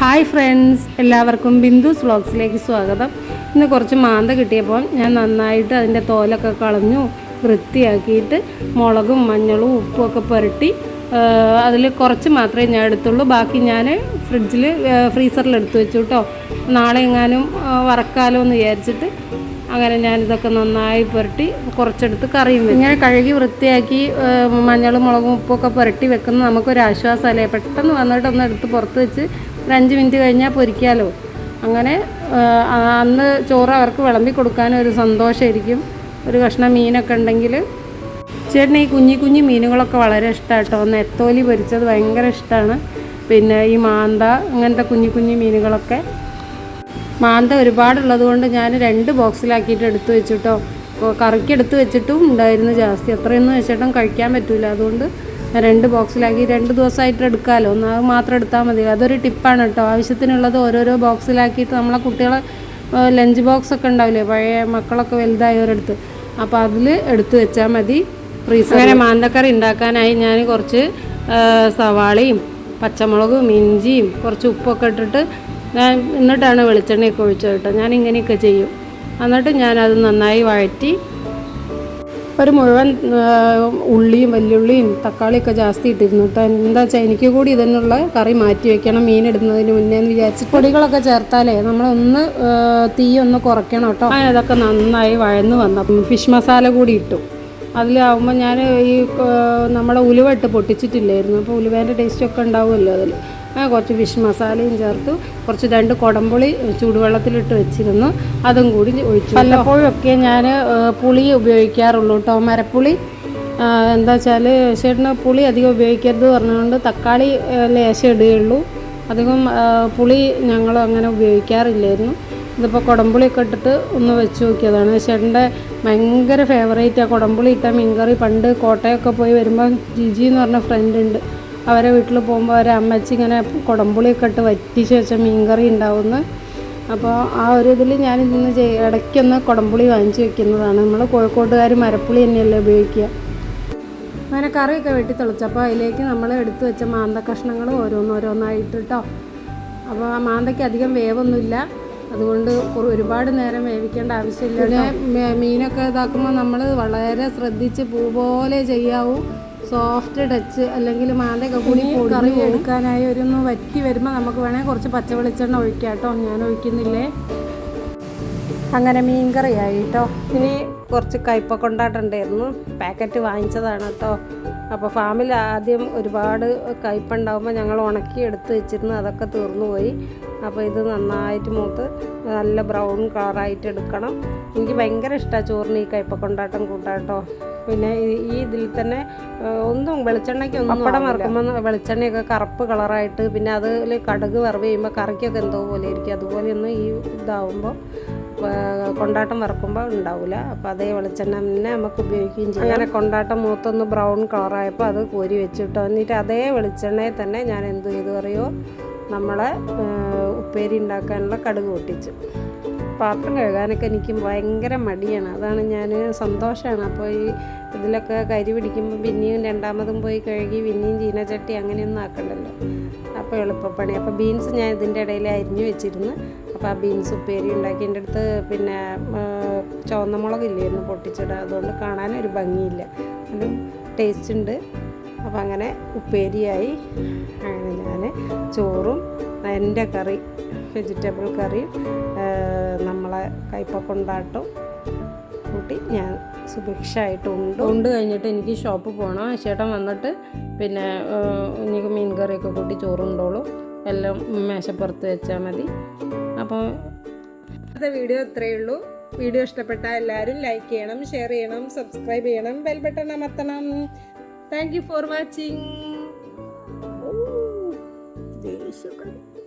Hi friends എല്ലാവർക്കും ബിന്ദുസ് വ്ളോഗ്സിലേക്ക് സ്വാഗതം. ഇന്ന് കുറച്ച് മാന്ത കിട്ടിയപ്പോൾ ഞാൻ നന്നായിട്ട് അതിന്റെ തോലൊക്കെ കളഞ്ഞു വൃത്തിയാക്കിയിട്ട് മുളകും മഞ്ഞളും ഉപ്പും ഒക്കെ പുരട്ടി അതിൽ കുറച്ച് മാത്രമേ ഞാൻ എടുത്തുള്ളൂ. ബാക്കി ഞാൻ ഫ്രിഡ്ജിൽ ഫ്രീസറിൽ എടുത്തു വെച്ചു കേട്ടോ. നാളെ എങ്ങാനും വറക്കാലോ എന്ന് വിചാരിച്ചിട്ട് അങ്ങനെ ഞാനിതൊക്കെ നന്നായി പുരട്ടി കുറച്ചെടുത്ത് കറിയും വെക്കും ഇങ്ങനെ കഴുകി വൃത്തിയാക്കി മഞ്ഞളും മുളകും ഉപ്പൊക്കെ പുരട്ടി വെക്കുന്നത് നമുക്കൊരു ആശ്വാസമല്ലേ പെട്ടെന്ന് വന്നിട്ട് ഒന്ന് എടുത്ത് പുറത്ത് വെച്ച് ഒരു അഞ്ച് മിനിറ്റ് കഴിഞ്ഞാൽ പൊരിക്കാലോ. അങ്ങനെ അന്ന് ചോറ് അവർക്ക് വിളമ്പി കൊടുക്കാൻ ഒരു സന്തോഷമായിരിക്കും ഒരു കഷ്ണം മീനൊക്കെ ഉണ്ടെങ്കിൽ ചേട്ടന് ഈ കുഞ്ഞി കുഞ്ഞി മീനുകളൊക്കെ വളരെ ഇഷ്ടമാണ് കേട്ടോ നെത്തോലി പൊരിച്ചത് ഭയങ്കര ഇഷ്ടമാണ് പിന്നെ ഈ മാന്ത അങ്ങനത്തെ കുഞ്ഞി കുഞ്ഞി മീനുകളൊക്കെ. മാന്ത ഒരുപാടുള്ളത് കൊണ്ട് ഞാൻ രണ്ട് ബോക്സിലാക്കിയിട്ട് എടുത്തു വെച്ചിട്ടോ. കറിക്ക് എടുത്ത് വെച്ചിട്ടും ഉണ്ടായിരുന്നു ജാസ്തി. അത്രയൊന്നും വെച്ചിട്ടും കഴിക്കാൻ പറ്റില്ല അതുകൊണ്ട് രണ്ട് ബോക്സിലാക്കി രണ്ട് ദിവസമായിട്ട് എടുക്കാമല്ലോ ഒന്ന് അത് മാത്രം എടുത്താൽ മതി. അതൊരു ടിപ്പാണ് കേട്ടോ. ആവശ്യത്തിനുള്ളത് ഓരോരോ ബോക്സിലാക്കിയിട്ട് നമ്മളെ കുട്ടികളെ ലഞ്ച് ബോക്സ് ഒക്കെ ഉണ്ടാവില്ലേ? പഴയ മക്കളൊക്കെ വലുതായവരെടുത്ത് അപ്പോൾ അതിൽ എടുത്തു വെച്ചാൽ മതി. ഫ്രീസർ അങ്ങനെ മാന്തക്കറി ഉണ്ടാക്കാനായി ഞാൻ കുറച്ച് സവാളയും പച്ചമുളകും ഇഞ്ചിയും കുറച്ച് ഉപ്പൊക്കെ ഇട്ടിട്ട് ഞാൻ എന്നിട്ടാണ് വെളിച്ചെണ്ണയൊക്കെ ഒഴിച്ചത് കേട്ടോ. ഞാൻ ഇങ്ങനെയൊക്കെ ചെയ്യും. എന്നിട്ട് ഞാനത് നന്നായി വഴറ്റി ഒരു മുഴുവൻ ഉള്ളിയും വെല്ലുള്ളിയും തക്കാളിയൊക്കെ ജാസ്തി ഇട്ടിരുന്നു കേട്ടോ എന്താ വെച്ചാൽ എനിക്ക് കൂടി ഇതിനുള്ള കറി മാറ്റി വെക്കണം മീൻ ഇടുന്നതിന് മുന്നേ എന്ന് വിചാരിച്ച് പൊടികളൊക്കെ ചേർത്താലേ നമ്മളൊന്ന് തീ ഒന്ന് കുറയ്ക്കണം കേട്ടോ അതൊക്കെ നന്നായി വഴന്ന് വന്നു. ഫിഷ് മസാല കൂടി ഇട്ടു. അതിലാവുമ്പോൾ ഞാൻ ഈ നമ്മുടെ ഉലുവ ഇട്ട് പൊട്ടിച്ചിട്ടില്ലായിരുന്നു. അപ്പോൾ ഉലുവേന്റെ ടേസ്റ്റൊക്കെ ഉണ്ടാവുമല്ലോ അതിൽ കുറച്ച് ഫിഷ് മസാലയും ചേർത്ത്. കുറച്ച് രണ്ട് കുടംപുളി ചൂടുവെള്ളത്തിലിട്ട് വെച്ചിരുന്നു. അതും കൂടി ഒഴിച്ചു. വല്ലപ്പോഴൊക്കെ ഞാൻ പുളി ഉപയോഗിക്കാറുള്ളൂ കേട്ടോ മരപ്പുളി എന്താ വെച്ചാൽ ചേട്ടന് പുളി അധികം ഉപയോഗിക്കരുത് പറഞ്ഞുകൊണ്ട് തക്കാളി ലേശം ഇടുകയുള്ളൂ. അധികം പുളി ഞങ്ങൾ അങ്ങനെ ഉപയോഗിക്കാറില്ലായിരുന്നു. ഇതിപ്പോൾ കുടംപുളിയൊക്കെ ഇട്ടിട്ട് ഒന്ന് വെച്ച് നോക്കിയതാണ്. ചേട്ടന്റെ ഭയങ്കര ആ കുടംപുളി ഇട്ട മീൻകറി. പണ്ട് കോട്ടയൊക്കെ പോയി വരുമ്പോൾ ജിജി എന്ന് പറഞ്ഞ ഫ്രണ്ട് ഉണ്ട്. അവരെ വീട്ടിൽ പോകുമ്പോൾ അവരെ അമ്മച്ചി ഇങ്ങനെ കുടംപുളിയൊക്കെ ഇട്ട് വറ്റിച്ച് വെച്ച മീൻകറി ഉണ്ടാവുന്നു. അപ്പോൾ ആ ഒരു ഇതിൽ ഞാൻ ഇന്ന് ചെയ്യ ഇടയ്ക്കൊന്ന് കുടംപുളി വാങ്ങിച്ച് വെക്കുന്നതാണ്. നമ്മൾ കോഴിക്കോട്ടുകാർ മരപ്പുളി തന്നെയല്ലേ ഉപയോഗിക്കുക. അങ്ങനെ കറിയൊക്കെ വെട്ടി തെളിച്ചപ്പോൾ അതിലേക്ക് നമ്മൾ എടുത്തു വെച്ച മാന്ത കഷ്ണങ്ങൾ ഓരോന്നോരോന്നായിട്ട് കേട്ടോ അപ്പോൾ ആ മാന്തയ്ക്ക് അധികം വേവൊന്നുമില്ല. അതുകൊണ്ട് ഒരുപാട് നേരം വേവിക്കേണ്ട ആവശ്യമില്ല പിന്നെ മീനൊക്കെ ഇതാക്കുമ്പോൾ നമ്മൾ വളരെ ശ്രദ്ധിച്ച് പൂ പോലെ ചെയ്യാവൂ. സോഫ്റ്റ് ടച്ച് അല്ലെങ്കിൽ മാന്തയൊക്കെ കൂടി കറി എടുക്കാനായി ഒരു വറ്റി വരുമ്പോൾ നമുക്ക് വേണമെങ്കിൽ കുറച്ച് പച്ച വെളിച്ചെണ്ണ ഒഴിക്കാം കേട്ടോ. ഞാൻ ഒഴിക്കുന്നില്ലേ? അങ്ങനെ മീൻ കറിയായി കേട്ടോ. ഇനി കുറച്ച് കയ്പ കൊണ്ടാട്ടുണ്ടായിരുന്നു പാക്കറ്റ് വാങ്ങിച്ചതാണ് കേട്ടോ. അപ്പോൾ ഫാമിൽ ആദ്യം ഒരുപാട് കയ്പുണ്ടാകുമ്പോൾ ഞങ്ങൾ ഉണക്കി എടുത്ത് വെച്ചിരുന്നു അതൊക്കെ തീർന്നു പോയി. അപ്പോൾ ഇത് നന്നായിട്ട് മൂത്ത് നല്ല ബ്രൗൺ കളറായിട്ട് എടുക്കണം. എനിക്ക് ഭയങ്കര ഇഷ്ടമാണ് ചോറിന് ഈ കയ്പ കൊണ്ടാട്ടം കൂട്ടാട്ടോ. പിന്നെ ഈ- ഇതിൽ തന്നെ ഒന്നും വെളിച്ചെണ്ണയ്ക്ക് ഒന്നും പപ്പടം വറുക്കുമ്പോൾ വെളിച്ചെണ്ണയൊക്കെ കറുപ്പ് കളറായിട്ട് പിന്നെ അതിൽ കടുക് വറവ് ചെയ്യുമ്പോൾ കറിക്കൊക്കെ എന്തോ പോലെ ഇരിക്കും അതുപോലെയൊന്നും ഈ ഇതാവുമ്പോൾ കൊണ്ടാട്ടം വറക്കുമ്പോൾ ഉണ്ടാവില്ല അപ്പോൾ അതേ വെളിച്ചെണ്ണ തന്നെ നമുക്ക് ഉപയോഗിക്കുകയും ചെയ്യാം. അങ്ങനെ കൊണ്ടാട്ടം മൂത്തൊന്ന് ബ്രൗൺ കളറായപ്പോൾ അത് കോരി വെച്ചിട്ട് എന്നിട്ട് അതേ വെളിച്ചെണ്ണയിൽ തന്നെ ഞാൻ എന്ത് ചെയ്തു പറയുമോ നമ്മളെ ഉപ്പേരി ഉണ്ടാക്കാനുള്ള കടുക് പൊട്ടിച്ചു. പാത്രം കഴുകാനൊക്കെ എനിക്ക് ഭയങ്കര മടിയാണ്. അതാണ് ഞാൻ സന്തോഷമാണ് അപ്പോൾ ഈ ഇതിലൊക്കെ കരി പിടിക്കുമ്പോൾ പിന്നെയും രണ്ടാമതും പോയി കഴുകി പിന്നെയും ചീനച്ചട്ടി അങ്ങനെയൊന്നും ആക്കണ്ടല്ലോ. അപ്പോൾ എളുപ്പപ്പണി. അപ്പോൾ ബീൻസ് ഞാൻ ഇതിന്റെ ഇടയിൽ അരിഞ്ഞു വെച്ചിരുന്നു. അപ്പോൾ ആ ബീൻസ് ഉപ്പേരി ഉണ്ടാക്കി എന്റെ അടുത്ത് പിന്നെ ചുവന്ന മുളകില്ലായിരുന്നു പൊട്ടിച്ചിടുക അതുകൊണ്ട് കാണാൻ ഒരു ഭംഗിയില്ല. ഒരു ടേസ്റ്റ് ഉണ്ട്. അപ്പോൾ അങ്ങനെ ഉപ്പേരിയായി. അങ്ങനെ ഞാൻ ചോറും എന്റെ കറി വെജിറ്റബിൾ കറിയും നമ്മളെ കൈപ്പക്കൊണ്ടാട്ടും കൊണ്ടാട്ടും കൂട്ടി ഞാൻ സുഭിക്ഷമായിട്ട് ഉണ്ട്. കഴിഞ്ഞിട്ട് എനിക്ക് ഷോപ്പ് പോകണം ചേട്ടൻ വന്നിട്ട് പിന്നെ എനിക്ക് മീൻ കറിയൊക്കെ കൂട്ടി ചോറുണ്ടോളും. എല്ലാം മേശപ്പുറത്ത് വെച്ചാൽ മതി. അപ്പോൾ ഇന്നത്തെ വീഡിയോ ഇത്രയേ ഉള്ളൂ. വീഡിയോ ഇഷ്ടപ്പെട്ടാൽ എല്ലാവരും ലൈക്ക് ചെയ്യണം ഷെയർ ചെയ്യണം സബ്സ്ക്രൈബ് ചെയ്യണം ബെൽ ബട്ടൺ അമർത്തണം. Thank you for watching ദേഷ്യക്കാരി